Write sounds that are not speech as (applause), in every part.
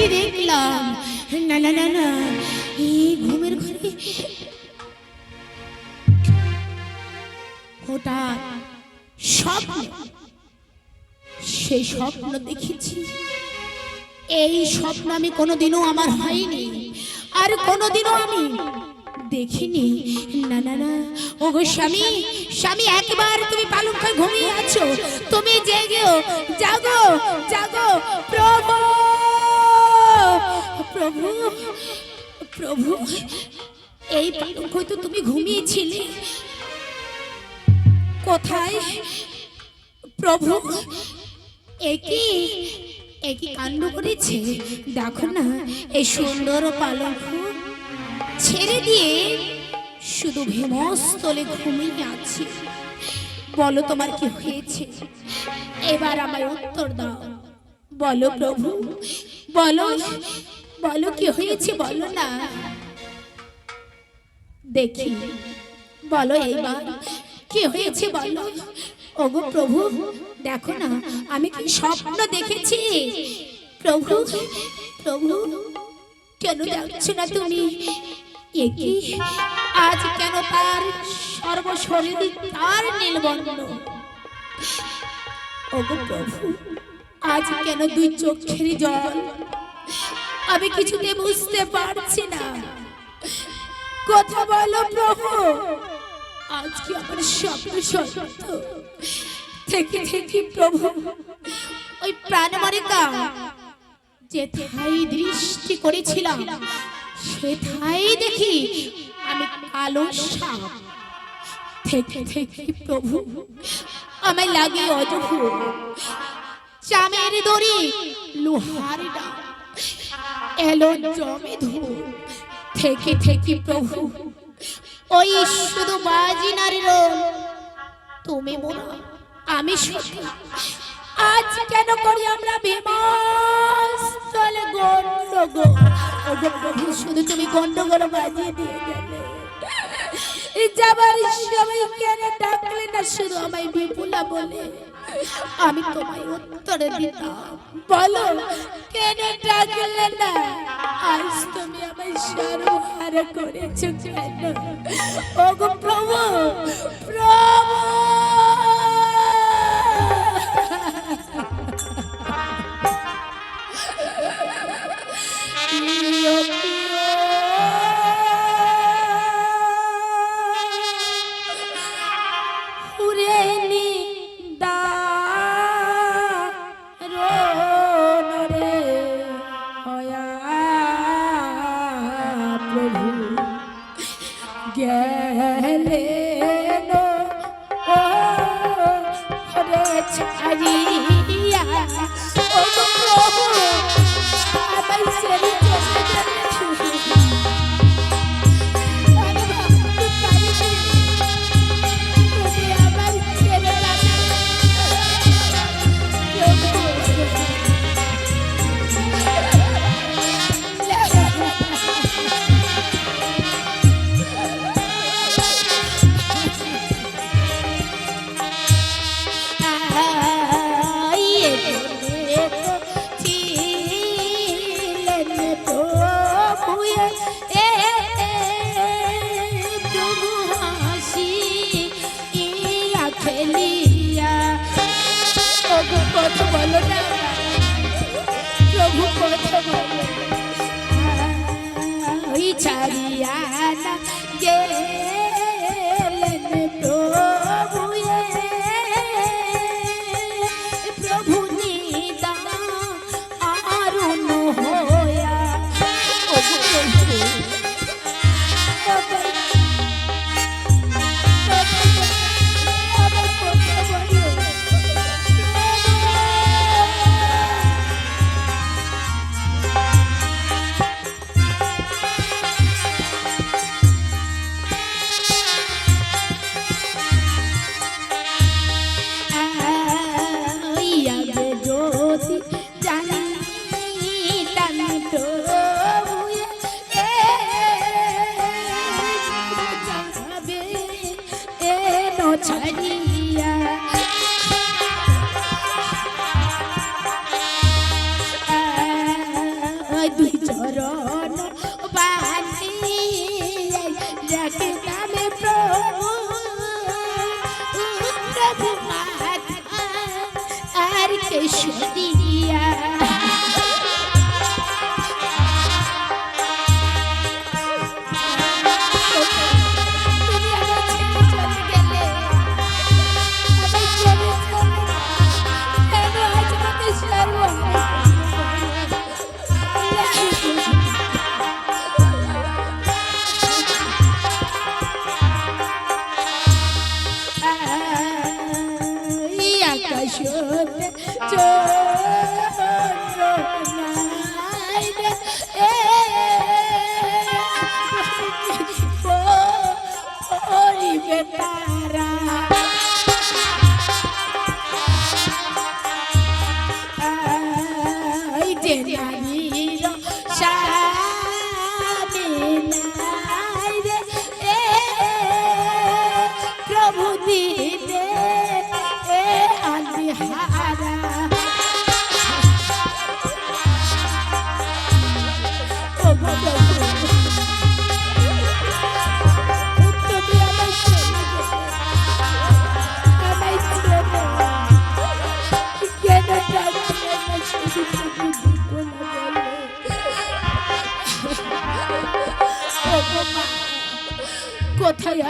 কি দেখলাম? না না না না, এই ঘুমের ঘরে হঠাৎ স্বপ্ন, সেই স্বপ্ন দেখেছি। এই স্বপ্ন আমি কোনোদিনও আমার হয়নি, আর কোনোদিনও আমি দেখিনি। না না না, ও গো স্বামী স্বামী, একবার তুমি পালন করে ঘুমিয়ে আছো। তুমি জেগেও, জাগো জাগো, প্রভু! প্রভু প্রভু, এই পালক হয়তো তুমি ঘুমিয়েছিলে। কোথায়? প্রভু একই একই কাণ্ড করেছে? দেখো না, এই সুন্দর পালক ছেড়ে দিয়ে শুধু ভীমস্থলে ঘুমিয়ে আছি। বলো তোমার কি হয়েছে? এবার আমায় উত্তর দাও। বলো প্রভু, বলো। বলো কি হয়েছে বলো না। দেখি। বলো এইবার কি হয়েছে বলো। ওগো প্রভু, দেখো না, আমি কি স্বপ্ন দেখেছি? প্রভু প্রভু, কেন দেখছ না তুমি? একই আজ কেন তার সর্বশরীর তার নীলবর্ণ? ওগো প্রভু, আজ কেন দুই চোখের জল আমি কিছুতে বুঝতে পারছি না। কথা বলো প্রভু। আজকে আমার স্বপ্ন সত্য। থেকে থেকে প্রভু, ওই প্রাণ মারিকা যে থাই দৃষ্টি করেছিলাম, সে থাই দেখি আমি কালো সাপ। থেকে থেকে প্রভু, আমায় লাগে অজহ চামের দড়ি, লোহার ডাক এলো জমে ধু থেকে থেকে প্রভু। ওই শুধু বাজি নারীর তুমি মোরা আমি সুখী। আজ কেন করি আমরা বিমাস্তলে গন্ডগোল? প্রভু, শুধু তুমি গন্ডগোল বাজিয়ে দিয়ে গেলে। যাবার সময় কেন ডাকলে না শুধু আমায় বিপুলা বলে? আমি তোমায় উত্তরে দিতাম। বলো, কেন ডাকলে না? আজ তুমি আমায় সর্বহার করেছ কেন? ওগো প্রভু প্রভু! ছাড়িয়া না গেলেন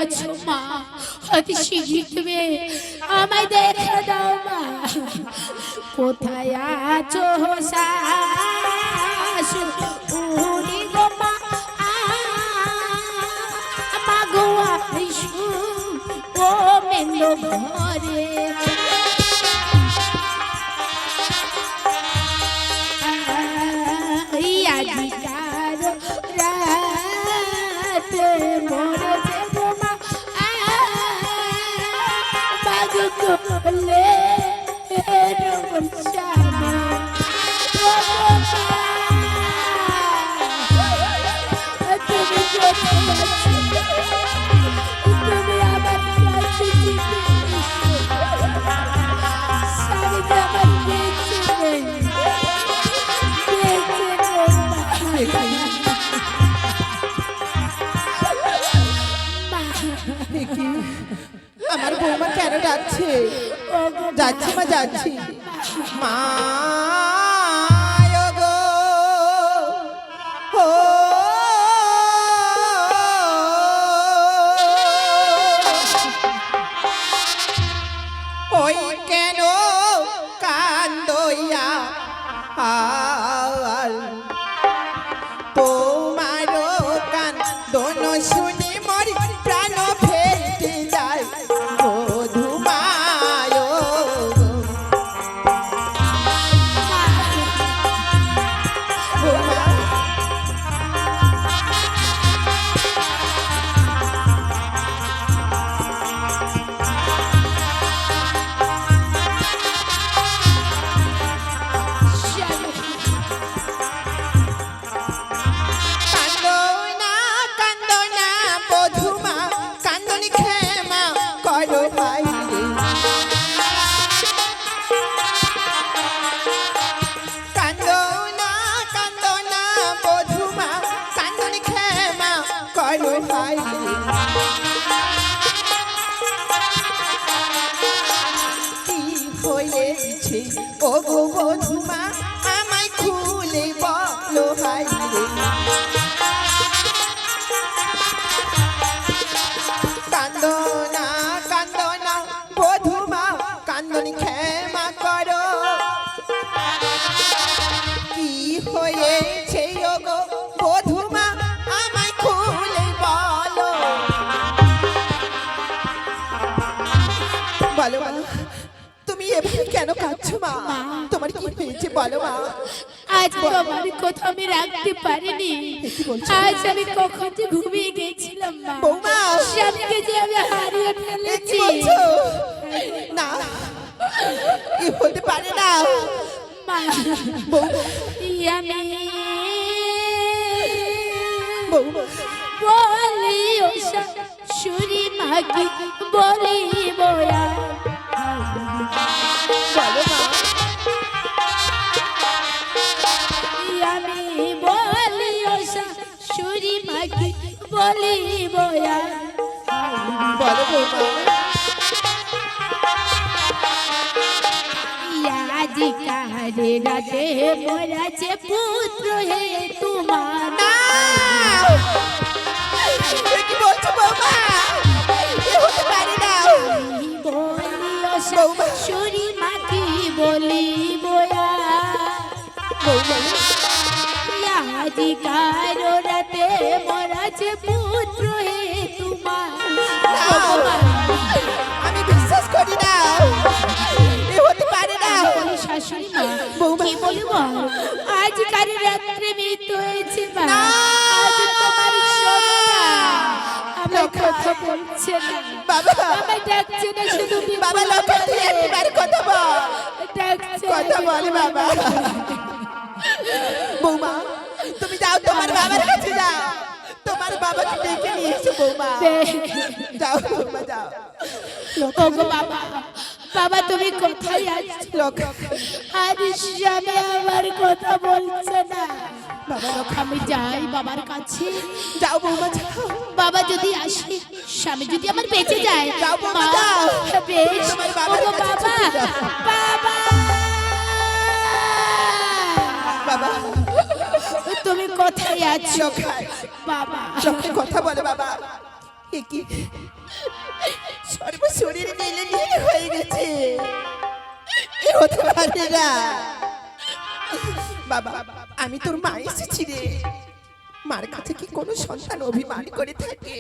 আছো মা? অতি শীঘ্রই তুমি আমায় দেখে দাও মা। কোথায় আছো শাশু? উনি গো মা মা গো আইসু ও মেলো ঘরে। হবে তাই আমার বৌমা কেন যাচ্ছে যাচ্ছি মা যাচ্ছি। মা। আমি রাখতে পারিনি। আজ আমি কখন যে ঘুমিয়ে গেছিলাম স্বামীকে যে আমি হারিয়ে ফেলেছি। না কি বলতে পারে না। মা আমি বলি ও মাগি বলি বয়া। পারব না আজি কাহারে রাতে মরাছে পুত্র হে তোমার। কি বলব আজ কারি রাত্রে মৃত্যু হয়েছে না। তোমার আমার কথা বলছে না। বাবা। আমায় ডাকছে না শুধু বাবা লক্ষণ তুই একবার কথা বল। ডাকছে কথা বল বাবা। বৌমা তুমি যাও তোমার বাবার কাছে যাও। তোমার বাবাকে ডেকে নিয়ে এসো বৌমা। যাও বৌমা যাও। বাবা। বাবা তুমি কোথায় আছো? লক্ষণ আর স্বামী আমার কথা বলছে না। বাবা আমি যাই বাবার কাছে। যাও বাবা যদি আসে স্বামী যদি আমার বেঁচে যায় যাও বাবা, যাও। বেশ। বাবা বাবা। বাবা। তুমি কোথায় আছো? বাবা। কথা বলে বাবা কি? সর্ব শরীর নীলে নীল হয়ে গেছে। এ হতে পারে না। বাবা, আমি তোর মা এসেছি রে। মার কাছে কি কোনো সন্তান অভিমান করে থাকে?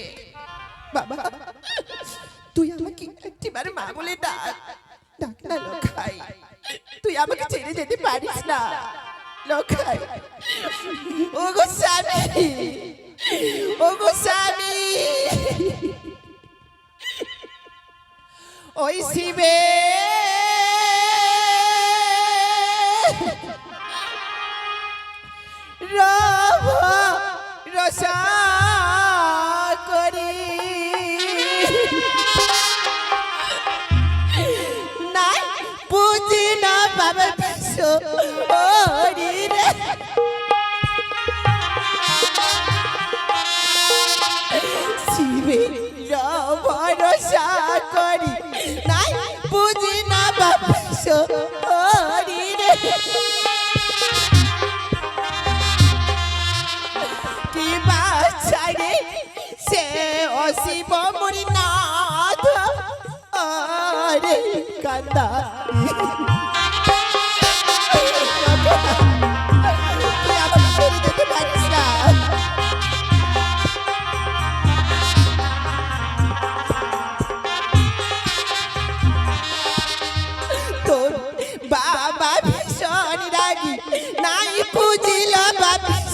বাবা, তুই আমাকে একটিবার মা বলে ডাক। ডাক না লখাই তুই আমাকে ছেড়ে যেতে পারিস না। লখাই ও গো স্বামী। ও গো স্বামী। ওই শিবে রব রসা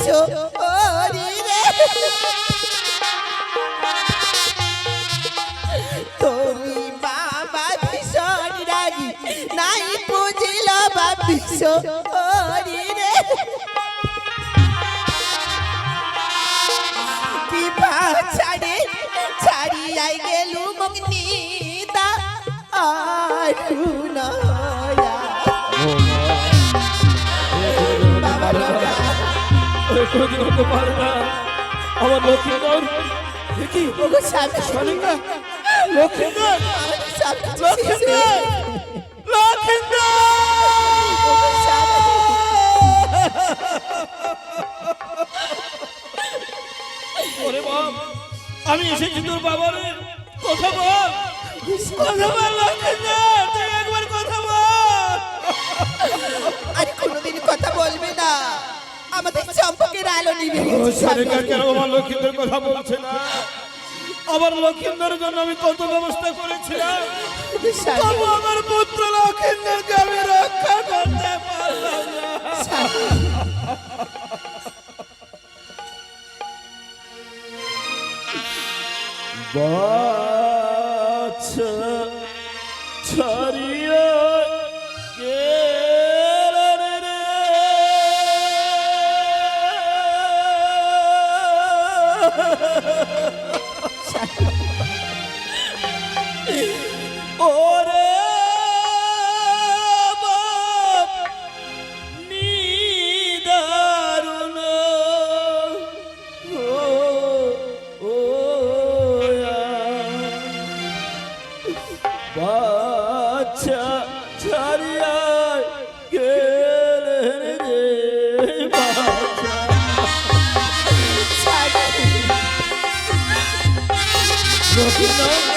ওরি রে। তোরি বাবা ভীষণ রাগি, নাই বুঝিল বাবিস ওরি রে। কি ছাড়ে, ছাড়িয়াই গেলু মগ্নিদা আরুনয়া বাবা কোনোদিন হতে পারে না। আমার লক্ষ্মীধর দেখি ওগো স্বামী সনিকা লক্ষ্মীধর লক্ষ্মীধর লক্ষ্মীধর ওরে বাপ আমি এসেছি তোর বাবারে কথা বল। কথা বল লক্ষ্মীধর তুই একবার কথা বল। আরে কোনোদিন কথা বলবে না। আমাদের চম্পকের আলো নিবে লক্ষ্মীধর কথা বলছে না? আমার লক্ষ্মীধরের জন্য আমি কত ব্যবস্থা করেছিলাম? তবু আমার পুত্র লক্ষ্মীধরকে আমি রক্ষা করতে পারলাম না। বাচ্চা ছাড়িয়া গেলেন রে বাচ্চা। রঘুনাথ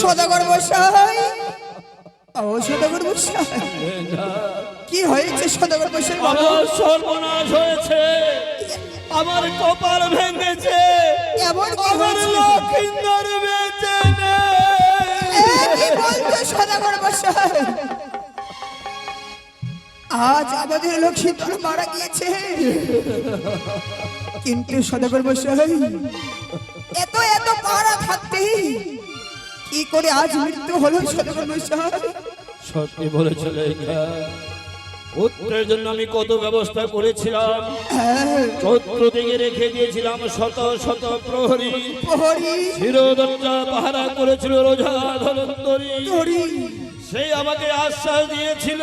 সদাগর মশাই ও সদাগর মশাই কি হয়েছে সদাগর মশাই আমার সর্বনাশ হয়েছে। আমার কপাল ভেঙেছে। এমন আমার? লক্ষিন্দর বেঁচে নেই। কি বলছো সদাগর মশাই আজ আমাদের লক্ষ্মীধর মারা গিয়েছে। কিন্তু সদাগর মশাই এত এত পাড়া থাকতে কি করে আজ মৃত্যু হলো সত্যি বলেছ লেখা। পুত্রের জন্য আমি কত ব্যবস্থা করেছিলাম। চৈত্র দিকে রেখে দিয়েছিলাম শত শত প্রহরী। পাহারা করেছিল রোজা প্রহরী সেই আমাকে আশ্বাস দিয়েছিল।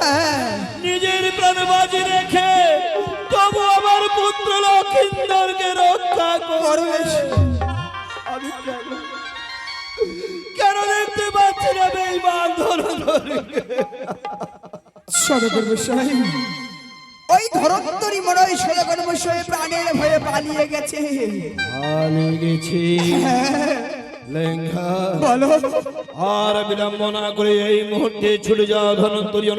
হ্যাঁ। নিজের প্রাণ বাজি রেখে তবু আমার পুত্র লক্ষিন্দরকে রক্ষা করবে আমি না (laughs) ওই ধরন্তরী মনে হয় সদাগর মশাই প্রাণের ভয়ে পালিয়ে গেছে। পালিয়ে গেছি। লেঙ্গা বলো। আর বিলম্ব না করে এই মুহূর্তে ছুটে যাও ধনন্তরী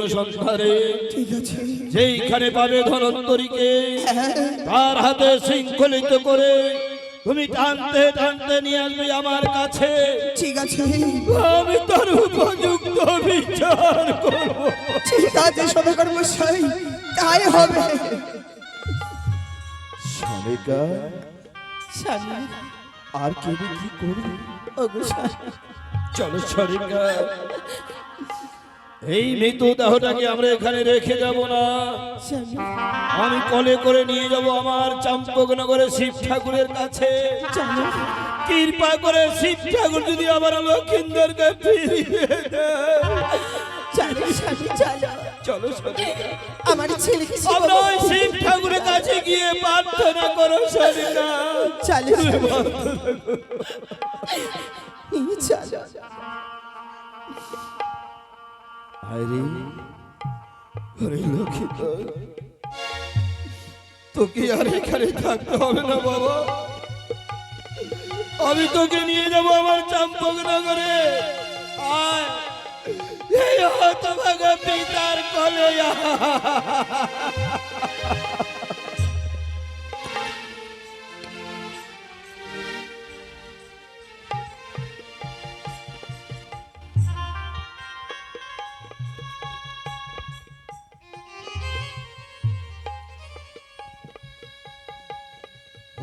ঠিক আছে। যেইখানে পাবে ধনন্তরীকে তার হাতে শৃঙ্খলিত করে তুমি টানতে টানতে নিয়ে আসবে আমার কাছে। ঠিক আছে। আমি তার উপযুক্ত বিচার করব। ঠিক আছে সদাগর মশাই তাই হবে। স্বামী আর কে কি করবে? চলো সরিকা এই মৃত দেহটাকে আমরা এখানে রেখে যাব না। আমি কলে করে নিয়ে যাব আমার চাম্পকনগরের শিব ঠাকুরের কাছে। কৃপা করে শিব ঠাকুর যদি আবার লক্ষিন্দরকে ফিরিয়ে। চলো আমার ছেলেকে আমরা ওই শিব ঠাকুরের কাছে গিয়ে প্রার্থনা করো চলো নিয়ে চলো। আরে আরে লক্ষিত তোকে আর এখানে থাকতে হবে না বাবা। আমি তোকে নিয়ে যাব আমার চাম্পক নগরে। আয়, এই পিতার কলে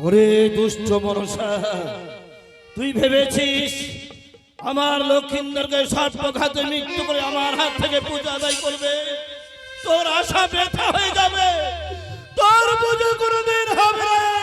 ওরে দুষ্ট মনসা, তুই ভেবেছিস আমার লক্ষ্মীন্দরকে সর্বঘাতে মৃত্যু করে আমার হাত থেকে পূজা আদায় করবে? তোর আশা ব্যথা হয়ে যাবে। তোর পুজো কোনোদিন হবে না।